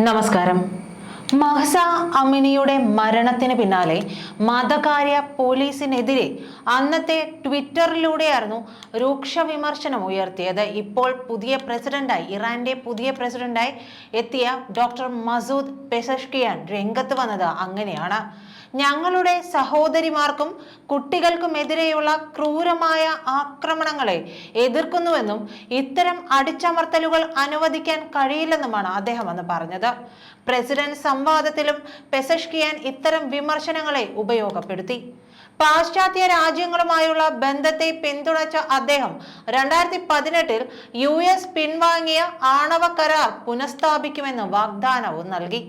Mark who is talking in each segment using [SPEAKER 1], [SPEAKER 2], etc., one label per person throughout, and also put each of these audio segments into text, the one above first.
[SPEAKER 1] നമസ്കാരം. മഹ്സ അമിനിയുടെ മരണത്തിന് പിന്നാലെ മതകാര്യ പോലീസിനെതിരെ അന്നത്തെ ട്വിറ്ററിലൂടെയായിരുന്നു രൂക്ഷ വിമർശനം ഉയർത്തിയത്. ഇപ്പോൾ പുതിയ പ്രസിഡന്റായി ഇറാന്റെ പുതിയ പ്രസിഡന്റായി എത്തിയ ഡോക്ടർ മസൂദ് പെസഷ്കിയാൻ രംഗത്ത് വന്നത്. അങ്ങനെയാണ് ഞങ്ങളുടെ സഹോദരിമാർക്കും കുട്ടികൾക്കുമെതിരെയുള്ള ക്രൂരമായ ആക്രമണങ്ങളെ എതിർക്കുന്നുവെന്നും ഇത്തരം അടിച്ചമർത്തലുകൾ അനുവദിക്കാൻ കഴിയില്ലെന്നുമാണ് അദ്ദേഹം അന്ന് പറഞ്ഞത്. പ്രസിഡന്റ് സംവാദത്തിലും പെസഷ്കിയാൻ ഇത്തരം വിമർശനങ്ങളെ ഉപയോഗപ്പെടുത്തി. പാശ്ചാത്യ രാജ്യങ്ങളുമായുള്ള ബന്ധത്തെ പിന്തുണച്ച അദ്ദേഹം രണ്ടായിരത്തി പതിനെട്ടിൽ യു എസ് പിൻവാങ്ങിയ ആണവ കരാർ പുനഃസ്ഥാപിക്കുമെന്ന് വാഗ്ദാനവും നൽകി.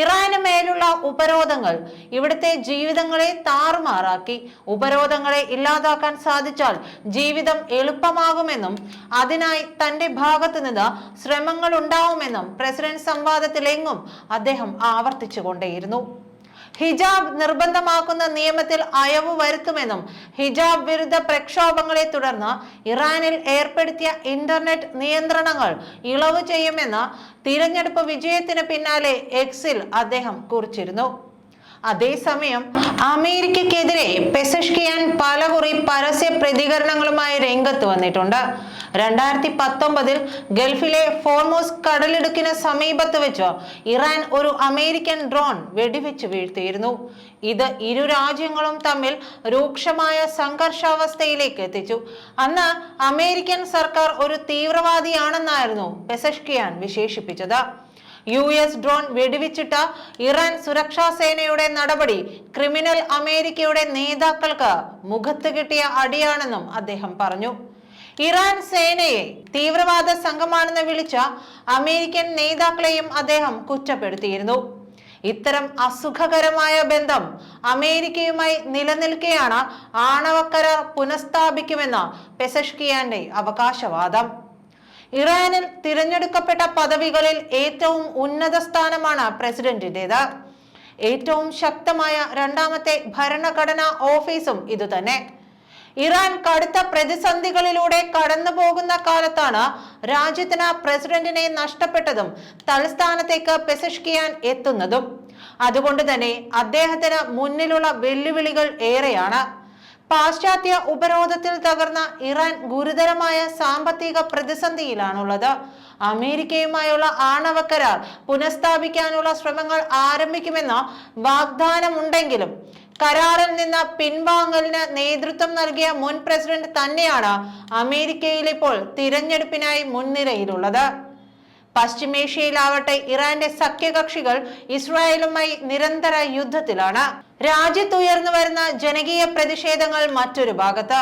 [SPEAKER 1] ഇറാന് മേലുള്ള ഉപരോധങ്ങൾ ഇവിടുത്തെ ജീവിതങ്ങളെ താറുമാറാക്കി. ഉപരോധങ്ങളെ ഇല്ലാതാക്കാൻ സാധിച്ചാൽ ജീവിതം എളുപ്പമാകുമെന്നും അതിനായി തന്റെ ഭാഗത്തു നിന്ന് ശ്രമങ്ങൾ ഉണ്ടാവുമെന്നും പ്രസിഡന്റ് സംവാദത്തിലെങ്ങും അദ്ദേഹം ആവർത്തിച്ചുകൊണ്ടേയിരുന്നു. ഹിജാബ് നിർബന്ധമാക്കുന്ന നിയമത്തിൽ അയവ് വരുത്തുമെന്നും ഹിജാബ് വിരുദ്ധ പ്രക്ഷോഭങ്ങളെ തുടർന്ന് ഇറാനിൽ ഏർപ്പെടുത്തിയ ഇന്റർനെറ്റ് നിയന്ത്രണങ്ങൾ ഇളവ് ചെയ്യുമെന്ന് തിരഞ്ഞെടുപ്പ് വിജയത്തിന് പിന്നാലെ എക്സിൽ അദ്ദേഹം കുറിച്ചിരുന്നു. അതേസമയം അമേരിക്കക്കെതിരെ പെസഷ്കിയാൻ പലകുറി പരസ്യ പ്രതികരണങ്ങളുമായി രംഗത്ത് വന്നിട്ടുണ്ട്. രണ്ടായിരത്തി പത്തൊമ്പതിൽ ഗൾഫിലെ ഫോർമോസ് കടലിടുക്കിന് സമീപത്ത് വെച്ച് ഇറാൻ ഒരു അമേരിക്കൻ ഡ്രോൺ വെടിവെച്ച് വീഴ്ത്തിയിരുന്നു. ഇത് ഇരു രാജ്യങ്ങളും തമ്മിൽ രൂക്ഷമായ സംഘർഷാവസ്ഥയിലേക്ക് എത്തിച്ചു. അന്ന് അമേരിക്കൻ സർക്കാർ ഒരു തീവ്രവാദിയാണെന്നായിരുന്നു പെസഷ്കിയാൻ വിശേഷിപ്പിച്ചത്. യു എസ് ഡ്രോൺ വെടിവെച്ചിട്ട ഇറാൻ സുരക്ഷാ സേനയുടെ നടപടി ക്രിമിനൽ അമേരിക്കയുടെ നേതാക്കൾക്ക് മുഖത്ത് കിട്ടിയ അടിയാണെന്നും അദ്ദേഹം പറഞ്ഞു. ഇറാൻ സേനയെ തീവ്രവാദ സംഘമാണെന്ന് വിളിച്ച അമേരിക്കൻ നേതാക്കളെയും അദ്ദേഹം കുറ്റപ്പെടുത്തിയിരുന്നു. ഇത്തരം അസുഖകരമായ ബന്ധം അമേരിക്കയുമായി നിലനിൽക്കെയാണ് ആണവക്കര പുനഃസ്ഥാപിക്കുമെന്ന പെസഷ്കിയാന്റെ അവകാശവാദം. ഇറാനിൽ തിരഞ്ഞെടുക്കപ്പെട്ട പദവികളിൽ ഏറ്റവും ഉന്നത സ്ഥാനമാണ് പ്രസിഡന്റിന്റേത്. ഏറ്റവും ശക്തമായ രണ്ടാമത്തെ ഭരണഘടനാ ഓഫീസും ഇതുതന്നെ. ഇറാൻ കടുത്ത പ്രതിസന്ധികളിലൂടെ കടന്നു പോകുന്ന കാലത്താണ് രാജ്യത്തിന് പ്രസിഡന്റിനെ നഷ്ടപ്പെട്ടതും തലസ്ഥാനത്തേക്ക് പെസഷ്കിയാൻ എത്തുന്നതും. അതുകൊണ്ട് തന്നെ അദ്ദേഹത്തിന് മുന്നിലുള്ള വെല്ലുവിളികൾ ഏറെയാണ്. പാശ്ചാത്യ ഉപരോധത്തിൽ തകർന്ന ഇറാൻ ഗുരുതരമായ സാമ്പത്തിക പ്രതിസന്ധിയിലാണുള്ളത്. അമേരിക്കയുമായുള്ള ആണവ കരാർ പുനഃസ്ഥാപിക്കാനുള്ള ശ്രമങ്ങൾ ആരംഭിക്കുമെന്ന വാഗ്ദാനമുണ്ടെങ്കിലും കരാറിൽ നിന്ന് പിൻവാങ്ങലിന് നേതൃത്വം നൽകിയ മുൻ പ്രസിഡന്റ് തന്നെയാണ് അമേരിക്കയിൽ ഇപ്പോൾ തിരഞ്ഞെടുപ്പിനായി മുൻനിരയിലുള്ളത്. പശ്ചിമേഷ്യയിലാവട്ടെ ഇറാന്റെ സഖ്യകക്ഷികൾ ഇസ്രായേലുമായി നിരന്തര യുദ്ധത്തിലാണ്. രാജ്യത്തുയർന്നു വരുന്ന ജനകീയ പ്രതിഷേധങ്ങൾ മറ്റൊരു ഭാഗത്ത്.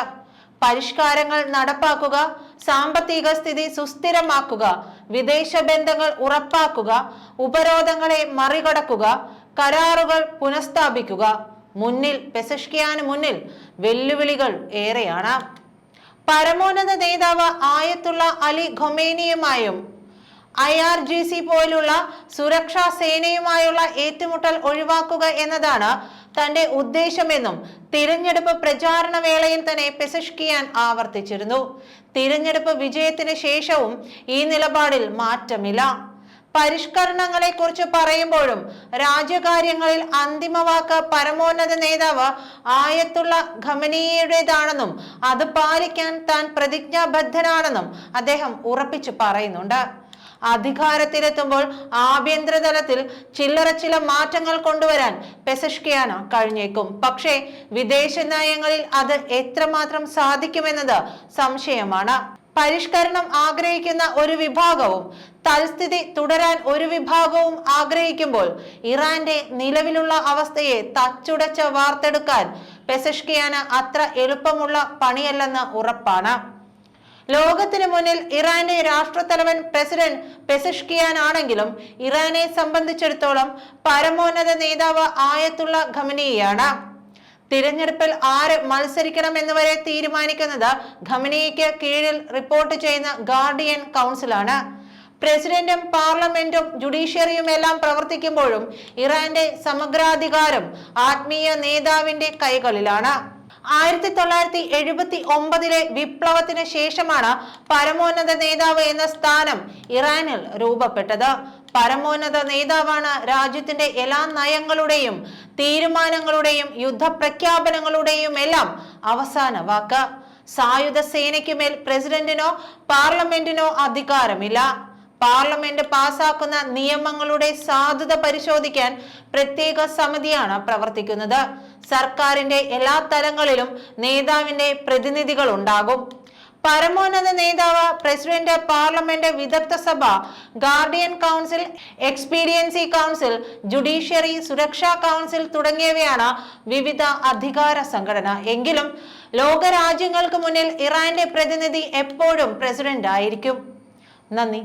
[SPEAKER 1] പരിഷ്കാരങ്ങൾ നടപ്പാക്കുക സാമ്പത്തിക സ്ഥിതി സുസ്ഥിരമാക്കുക വിദേശ ബന്ധങ്ങൾ ഉറപ്പാക്കുക ഉപരോധങ്ങളെ മറികടക്കുക കരാറുകൾ പുനഃസ്ഥാപിക്കുക. മുന്നിൽ പെസഷ്കിയാന് മുന്നിൽ വെല്ലുവിളികൾ ഏറെയാണ്. പരമോന്നത നേതാവ് ആയത്തുള്ള അലി ഖൊമേനിയുമായും ഐ ആർ ജി സി പോലുള്ള സുരക്ഷാ സേനയുമായുള്ള ഏറ്റുമുട്ടൽ ഒഴിവാക്കുക എന്നതാണ് തന്റെ ഉദ്ദേശമെന്നും തിരഞ്ഞെടുപ്പ് പ്രചാരണ വേളയിൽ തന്നെ പെസഷ്കിയാൻ ആവർത്തിച്ചിരുന്നു. തിരഞ്ഞെടുപ്പ് വിജയത്തിന് ശേഷവും ഈ നിലപാടിൽ മാറ്റമില്ല. പരിഷ്കരണങ്ങളെ കുറിച്ച് പറയുമ്പോഴും രാജ്യകാര്യങ്ങളിൽ അന്തിമവാക്ക് പരമോന്നത നേതാവ് ആയത്തുള്ള ഖമനീയുടേതാണെന്നും അത് പാലിക്കാൻ താൻ പ്രതിജ്ഞാബദ്ധനാണെന്നും അദ്ദേഹം ഉറപ്പിച്ചു പറയുന്നുണ്ട്. അധികാരത്തിലെത്തുമ്പോൾ ആഭ്യന്തര തലത്തിൽ ചില്ലറ ചില മാറ്റങ്ങൾ കൊണ്ടുവരാൻ പെസഷ്കിയാന കഴിഞ്ഞേക്കും. പക്ഷേ വിദേശ നയങ്ങളിൽ അത് എത്രമാത്രം സാധിക്കുമെന്നത് സംശയമാണ്. പരിഷ്കരണം ആഗ്രഹിക്കുന്ന ഒരു വിഭാഗവും തൽസ്ഥിതി തുടരാൻ ഒരു വിഭാഗവും ആഗ്രഹിക്കുമ്പോൾ ഇറാന്റെ നിലവിലുള്ള അവസ്ഥയെ തച്ചുടച്ച് വാർത്തെടുക്കാൻ പെസഷ്കിയാന അത്ര എളുപ്പമുള്ള പണിയല്ലെന്ന് ഉറപ്പാണ്. ലോകത്തിന് മുന്നിൽ ഇറാന്റെ രാഷ്ട്രത്തലവൻ പ്രസിഡന്റ് പെസഷ്കിയാൻ ആണെങ്കിലും ഇറാനെ സംബന്ധിച്ചിടത്തോളം പരമോന്നത നേതാവ് ആയത്തുള്ള ഖമനിയാണ് തിരഞ്ഞെടുപ്പിൽ ആര് മത്സരിക്കണം എന്നിവരെ തീരുമാനിക്കുന്നത് ഖമനിയ്ക്ക് കീഴിൽ റിപ്പോർട്ട് ചെയ്യുന്ന ഗാർഡിയൻ കൗൺസിലാണ്. പ്രസിഡന്റും പാർലമെന്റും ജുഡീഷ്യറിയും എല്ലാം പ്രവർത്തിക്കുമ്പോഴും ഇറാന്റെ സമഗ്രാധികാരം ആത്മീയ നേതാവിന്റെ കൈകളിലാണ്. ആയിരത്തി തൊള്ളായിരത്തി എഴുപത്തി ഒമ്പതിലെ വിപ്ലവത്തിന് ശേഷമാണ് പരമോന്നത നേതാവ് എന്ന സ്ഥാനം ഇറാനിൽ രൂപപ്പെട്ടത്. പരമോന്നത നേതാവാണ് രാജ്യത്തിന്റെ എല്ലാ നയങ്ങളുടെയും തീരുമാനങ്ങളുടെയും യുദ്ധപ്രഖ്യാപനങ്ങളുടെയും എല്ലാം അവസാന വാക്ക്. സായുധ സേനയ്ക്കുമേൽ പ്രസിഡന്റിനോ പാർലമെന്റിനോ അധികാരമില്ല. പാർലമെന്റ് പാസാക്കുന്ന നിയമങ്ങളുടെ സാധുത പരിശോധിക്കാൻ പ്രത്യേക സമിതിയാണ് പ്രവർത്തിക്കുന്നത്. സർക്കാരിന്റെ എല്ലാ തലങ്ങളിലും നേതാവിന്റെ പ്രതിനിധികൾ ഉണ്ടാകും. പരമോന്നത നേതാവ് പ്രസിഡന്റ് പാർലമെന്റ് വിദഗ്ധ സഭ guardian council expediency council judiciary സുരക്ഷാ കൗൺസിൽ തുടങ്ങിയവയാണ് വിവിധ അധികാര സംഘടന. എങ്കിലും ലോകരാജ്യങ്ങൾക്ക് മുന്നിൽ ഇറാന്റെ പ്രതിനിധി എപ്പോഴും പ്രസിഡന്റ് ആയിരിക്കും നന്ദി.